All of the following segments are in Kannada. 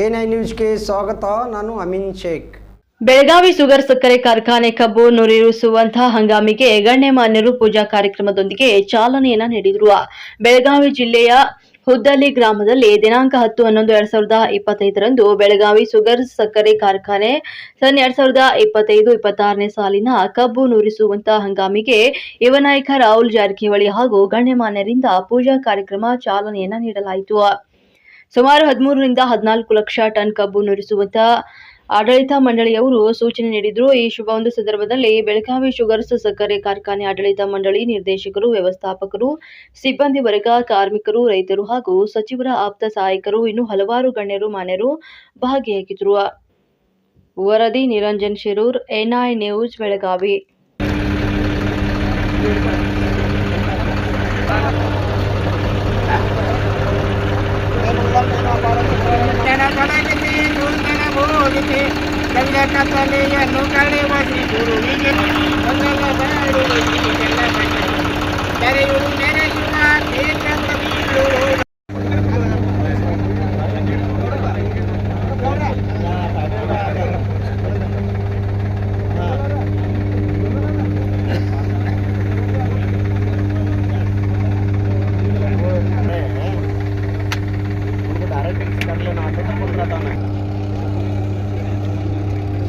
ಎನ್ ನ್ಯೂಸ್ ನ್ಯೂಸ್ಗೆ ಸ್ವಾಗತ, ನಾನು ಅಮಿನ್ ಶೇಖ್. ಬೆಳಗಾವಿ ಸುಗರ್ ಸಕ್ಕರೆ ಕಾರ್ಖಾನೆ ಕಬ್ಬು ನುರಿಸುವಂತಹ ಹಂಗಾಮಿಗೆ ಗಣ್ಯಮಾನ್ಯರು ಪೂಜಾ ಕಾರ್ಯಕ್ರಮದೊಂದಿಗೆ ಚಾಲನೆಯನ್ನ ನೀಡಿದರು. ಬೆಳಗಾವಿ ಜಿಲ್ಲೆಯ ಹುದ್ದಲಿ ಗ್ರಾಮದಲ್ಲಿ ದಿನಾಂಕ ಹತ್ತು ಹನ್ನೊಂದು ಎರಡ್ ಸಾವಿರದ ಇಪ್ಪತ್ತೈದರಂದು ಬೆಳಗಾವಿ ಸುಗರ್ ಸಕ್ಕರೆ ಕಾರ್ಖಾನೆ ಸನ್ ಎರಡ್ ಸಾವಿರದ ಇಪ್ಪತ್ತೈದು ಇಪ್ಪತ್ತಾರನೇ ಸಾಲಿನ ಕಬ್ಬು ನುರಿಸುವಂತಹ ಹಂಗಾಮಿಗೆ ಯುವನಾಯಕ ರಾಹುಲ್ ಜಾರಕಿಹೊಳಿ ಹಾಗೂ ಗಣ್ಯಮಾನ್ಯರಿಂದ ಪೂಜಾ ಕಾರ್ಯಕ್ರಮ ಚಾಲನೆಯನ್ನ ನೀಡಲಾಯಿತು. ಸುಮಾರು ಹದಿಮೂರರಿಂದ ಹದಿನಾಲ್ಕು ಲಕ್ಷ ಟನ್ ಕಬ್ಬು ನುರಿಸುವಂತ ಆಡಳಿತ ಮಂಡಳಿಯವರು ಸೂಚನೆ ನೀಡಿದ್ರು. ಈ ಶುಭ ಒಂದು ಸಂದರ್ಭದಲ್ಲಿ ಬೆಳಗಾವಿ ಶುಗರ್ಸ್ ಸಕ್ಕರೆ ಕಾರ್ಖಾನೆ ಆಡಳಿತ ಮಂಡಳಿ ನಿರ್ದೇಶಕರು, ವ್ಯವಸ್ಥಾಪಕರು, ಸಿಬ್ಬಂದಿ ವರ್ಗ, ಕಾರ್ಮಿಕರು, ರೈತರು ಹಾಗೂ ಸಚಿವರ ಆಪ್ತ ಸಹಾಯಕರು, ಇನ್ನು ಹಲವಾರು ಗಣ್ಯರು, ಮಾನ್ಯರು ಭಾಗಿಯಾಗಿದ್ರು. ವರದಿ ನಿರಂಜನ್ ಶಿರೂರ್, ಎನ್ಐ ನ್ಯೂಸ್ ಬೆಳಗಾವಿ. કાતરા લઈ ગયા નો કારણે વાસી ગુરુ વિજય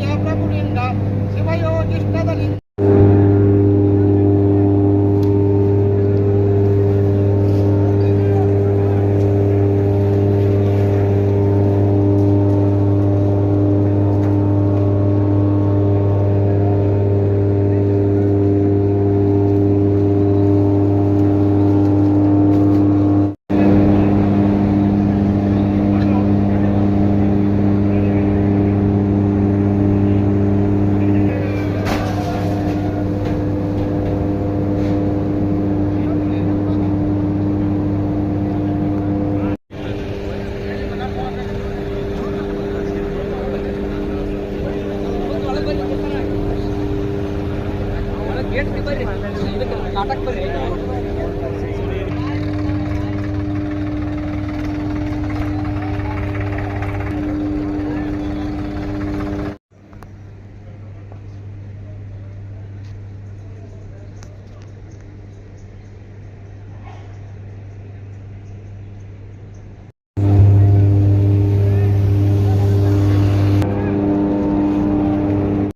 జయప్రభు నిండా శివయోజిష్ఠదలింగ नाटक तो है